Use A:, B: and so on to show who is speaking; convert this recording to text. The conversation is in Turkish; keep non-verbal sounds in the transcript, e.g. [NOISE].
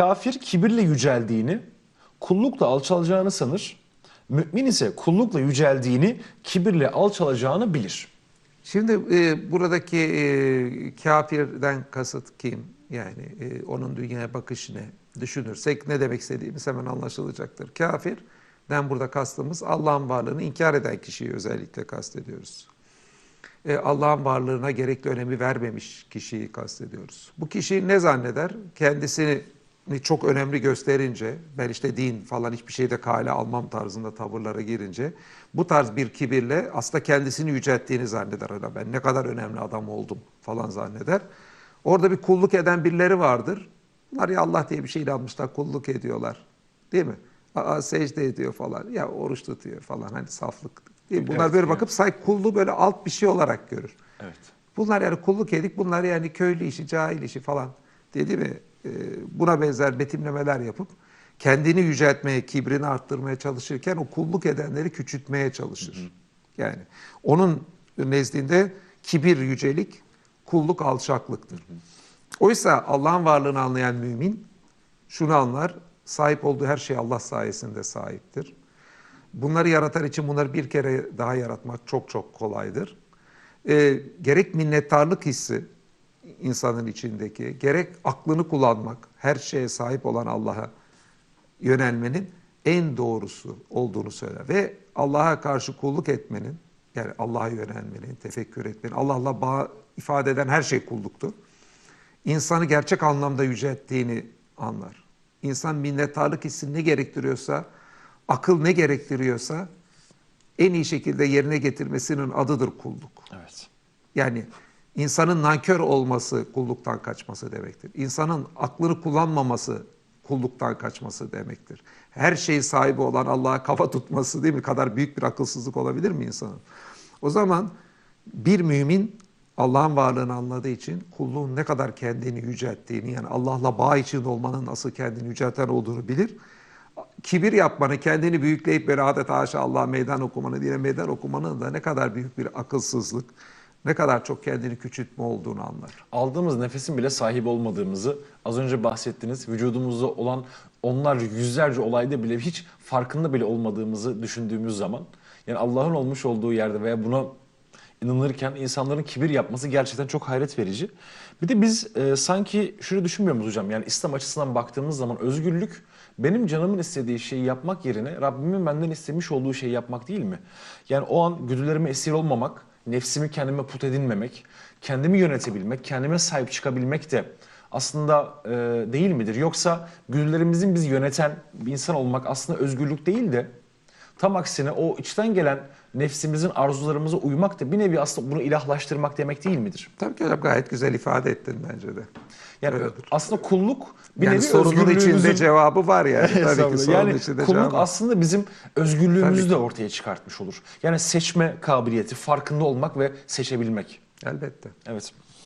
A: Kafir kibirle yüceldiğini, kullukla alçalacağını sanır. Mümin ise kullukla yüceldiğini, kibirle alçalacağını bilir.
B: Şimdi e, buradaki e, kafirden kasıt kim? Yani e, onun dünyaya bakışı ne? Düşünürsek ne demek istediğimiz hemen anlaşılacaktır. Kafirden burada kastımız Allah'ın varlığını inkar eden kişiyi özellikle kastediyoruz. E, Allah'ın varlığına gerekli önemi vermemiş kişiyi kastediyoruz. Bu kişi ne zanneder? Kendisini çok önemli gösterince, ben işte din falan hiçbir şeyde kale almam tarzında tavırlara girince, bu tarz bir kibirle aslında kendisini yücelttiğini zanneder. Öyle ben ne kadar önemli adam oldum falan zanneder. Orada bir kulluk eden birileri vardır. Bunlar ya Allah diye bir şey inanmışlar, kulluk ediyorlar. Değil mi? Aa, secde ediyor falan. Ya oruç tutuyor falan. Hani saflık. Değil mi? Bunlar
A: Evet,
B: böyle
A: evet.
B: bakıp say kulluğu böyle alt bir şey olarak görür.
A: Evet.
B: Bunlar yani kulluk edik, bunlar yani köylü işi, cahil işi falan dedi mi? Ee, Buna benzer betimlemeler yapıp kendini yüceltmeye, kibrini arttırmaya çalışırken o kulluk edenleri küçültmeye çalışır. Yani onun nezdinde kibir yücelik, kulluk alçaklıktır. Oysa Allah'ın varlığını anlayan mümin şunu anlar, sahip olduğu her şey Allah sayesinde sahiptir. Bunları yaratan için bunları bir kere daha yaratmak çok çok kolaydır. Ee, gerek minnettarlık hissi insanın içindeki, gerek aklını kullanmak, her şeye sahip olan Allah'a yönelmenin en doğrusu olduğunu söyler. Ve Allah'a karşı kulluk etmenin, yani Allah'a yönelmenin, tefekkür etmenin, Allah'la bağ ifade eden her şey kulluktur. İnsanı gerçek anlamda yücelttiğini anlar. İnsan minnettarlık hissi ne gerektiriyorsa, akıl ne gerektiriyorsa en iyi şekilde yerine getirmesinin adıdır kulluk.
A: Evet.
B: Yani insanın nankör olması kulluktan kaçması demektir. İnsanın aklını kullanmaması kulluktan kaçması demektir. Her şeyi sahibi olan Allah'a kafa tutması değil mi? Kadar büyük bir akılsızlık olabilir mi insanın? O zaman bir mümin Allah'ın varlığını anladığı için kulluğun ne kadar kendini yücelttiğini yani Allah'la bağ içinde olmanın nasıl kendini yücelten olduğunu bilir. Kibir yapmanı, kendini büyükleyip böyle adeta haşa Allah meydan okumanı diye meydan okumanın da ne kadar büyük bir akılsızlık, ne kadar çok kendini küçültme olduğunu anlar.
A: Aldığımız nefesin bile sahip olmadığımızı, az önce bahsettiğiniz vücudumuzda olan onlarca yüzlerce olayda bile hiç farkında bile olmadığımızı düşündüğümüz zaman yani Allah'ın olmuş olduğu yerde veya buna inanırken insanların kibir yapması gerçekten çok hayret verici. Bir de biz e, sanki şunu düşünmüyor muyuz hocam? Yani İslam açısından baktığımız zaman özgürlük benim canımın istediği şeyi yapmak yerine Rabbimin benden istemiş olduğu şeyi yapmak değil mi? Yani o an güdülerime esir olmamak, nefsimi kendime put edinmemek, kendimi yönetebilmek, kendime sahip çıkabilmek de aslında e, değil midir? Yoksa güdülerimizin bizi yöneten bir insan olmak aslında özgürlük değil de tam aksine o içten gelen nefsimizin arzularımıza uymak da bir nevi aslında bunu ilahlaştırmak demek değil midir?
B: Tabii ki hocam gayet güzel ifade ettin bence de.
A: Yani
B: Öyledir.
A: aslında kulluk bir
B: yani
A: nevi
B: sorunun
A: özgürlüğümüzün...
B: içinde cevabı var yani. [LAUGHS] Tabii ki sorunun
A: yani
B: içinde
A: kulluk
B: cevabı
A: aslında bizim özgürlüğümüzü
B: Tabii
A: de ortaya çıkartmış olur. Yani seçme kabiliyeti, farkında olmak ve seçebilmek.
B: Elbette.
A: Evet.